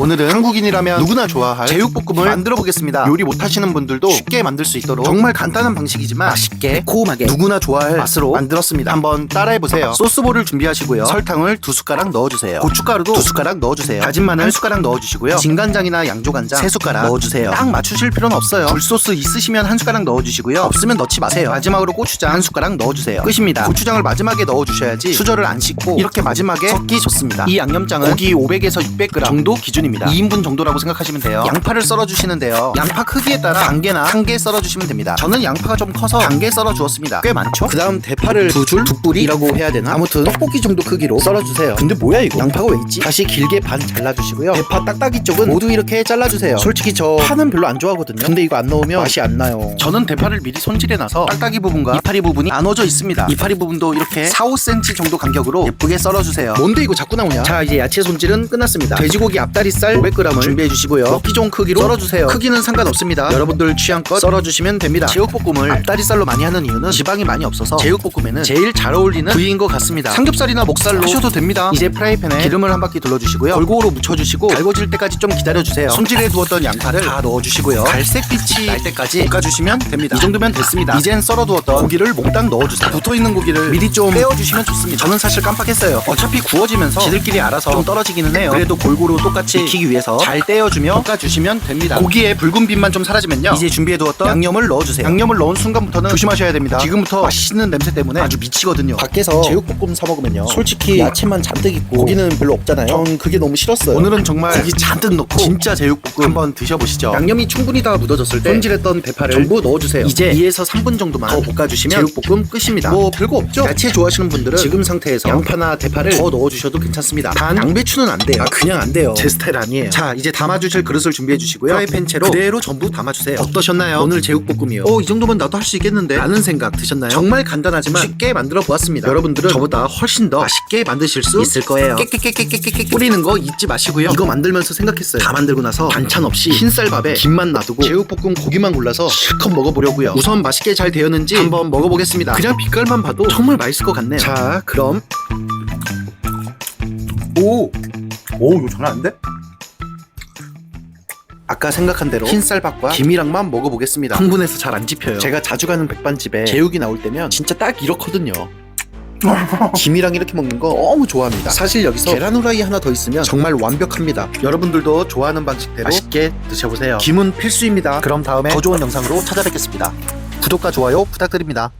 오늘은 한국인이라면 누구나 좋아할 제육볶음을 만들어 보겠습니다. 요리 못하시는 분들도 쉽게 만들 수 있도록 정말 간단한 방식이지만 맛있게 매콤하게 누구나 좋아할 맛으로 만들었습니다. 한번 따라해 보세요. 소스볼을 준비하시고요. 설탕을 두 숟가락 넣어주세요. 고춧가루도 두 숟가락 넣어주세요. 다진 마늘 한 숟가락 넣어주시고요. 진간장이나 양조간장 세 숟가락 넣어주세요. 딱 맞추실 필요는 없어요. 굴소스 있으시면 한 숟가락 넣어주시고요. 없으면 넣지 마세요. 마지막으로 고추장 한 숟가락 넣어주세요. 끝입니다. 고추장을 마지막에 넣어주셔야지 수저를 안 씻고 이렇게 마지막에 섞기 좋습니다. 이 양념장은 고기 500에서 600g 정도 기준입니다. 2인분 정도라고 생각하시면 돼요. 양파를 썰어주시는데요. 양파 크기에 따라 단개나 한 개 썰어주시면 됩니다. 저는 양파가 좀 커서 단개 썰어 주었습니다. 꽤 많죠? 그 다음 대파를 두 줄, 두 뿌리라고 해야 되나? 아무튼 떡볶이 정도 크기로 썰어주세요. 근데 뭐야 이거? 양파가 왜 있지? 다시 길게 반 잘라주시고요. 대파 딱딱이 쪽은 모두 이렇게 잘라주세요. 솔직히 저 파는 별로 안 좋아하거든요. 근데 이거 안 넣으면 맛이 안 나요. 저는 대파를 미리 손질해놔서 딱딱이 부분과 이파리 부분이 나눠져 있습니다. 이파리 부분도 이렇게 4, 5cm 정도 간격으로 예쁘게 썰어주세요. 뭔데 이거 자꾸 나오냐? 자 이제 야채 손질은 끝났습니다. 돼지고기 앞다리 살 500g을 준비해 주시고요. 먹기 좋은 크기로 썰어주세요. 크기는 상관없습니다. 여러분들 취향껏 썰어주시면 됩니다. 제육볶음을 앞다리살로 많이 하는 이유는 지방이 많이 없어서 제육볶음에는 제일 잘 어울리는 부위인 것 같습니다. 삼겹살이나 목살로 하셔도 됩니다. 이제 프라이팬에 기름을 한 바퀴 둘러주시고요. 골고루 묻혀주시고 달궈질 때까지 좀 기다려주세요. 손질해 두었던 양파를 다 넣어주시고요. 갈색빛이 날 때까지 볶아주시면 됩니다. 이 정도면 됐습니다. 이젠 썰어두었던 고기를 몽땅 넣어주세요. 붙어있는 고기를 미리 좀 빼어주시면 좋습니다. 저는 사실 깜빡했어요. 어차피 구워지면서 지들끼리 알아서 좀 떨어지기는 해요. 그래도 골고루 똑같이 익히기 위해서 잘 떼어주며 볶아주시면 됩니다. 고기의 붉은 빛만 좀 사라지면요. 이제 준비해두었던 양념을 넣어주세요. 양념을 넣은 순간부터는 조심하셔야 됩니다. 지금부터 맛있는 냄새 때문에 아주 미치거든요. 밖에서 제육볶음 사 먹으면요. 솔직히 야채만 잔뜩 있고 고기는 별로 없잖아요. 전 그게 너무 싫었어요. 오늘은 정말 고기 잔뜩 넣고 진짜 제육볶음 한번 드셔보시죠. 양념이 충분히 다 묻어졌을 때 손질했던 대파를 전부 넣어주세요. 이제 2에서 3분 정도만 더 볶아주시면 제육볶음 끝입니다. 뭐 별거 없죠? 야채 좋아하시는 분들은 지금 상태에서 양파나 대파를 더 넣어주셔도 괜찮습니다. 단 양배추는 안 돼요. 아 그냥 안 돼요. 제 스타일 아니에요. 자 이제 담아주실 그릇을 준비해 주시고요. 프라이팬 채로 그대로 전부 담아주세요. 어떠셨나요? 오늘 제육볶음이요. 어이 정도면 나도 할 수 있겠는데 라는 생각 드셨나요? 정말 간단하지만 쉽게 만들어 보았습니다. 여러분들은 저보다 훨씬 더 맛있게 만드실 수 있을 거예요. 깨깨깨깨깨깨 뿌리는 거 잊지 마시고요. 이거 만들면서 생각했어요. 다 만들고 나서 반찬 없이 흰쌀밥에 김만 놔두고 제육볶음 고기만 골라서 실컷 먹어보려고요. 우선 맛있게 잘 되었는지 한번 먹어보겠습니다. 그냥 빛깔만 봐도 정말 맛있을 것 같네요. 자 그럼 오! 오 이거 장난 아닌데? 아까 생각한 대로 흰쌀밥과 김이랑만 먹어보겠습니다. 흥분해서 잘 안 집혀요. 제가 자주 가는 백반집에 제육이 나올 때면 진짜 딱 이렇거든요. 김이랑 이렇게 먹는 거 너무 좋아합니다. 사실 여기서 계란 후라이 하나 더 있으면 정말 완벽합니다. 여러분들도 좋아하는 방식대로 맛있게 드셔보세요. 김은 필수입니다. 그럼 다음에 더 좋은 영상으로 찾아뵙겠습니다. 구독과 좋아요 부탁드립니다.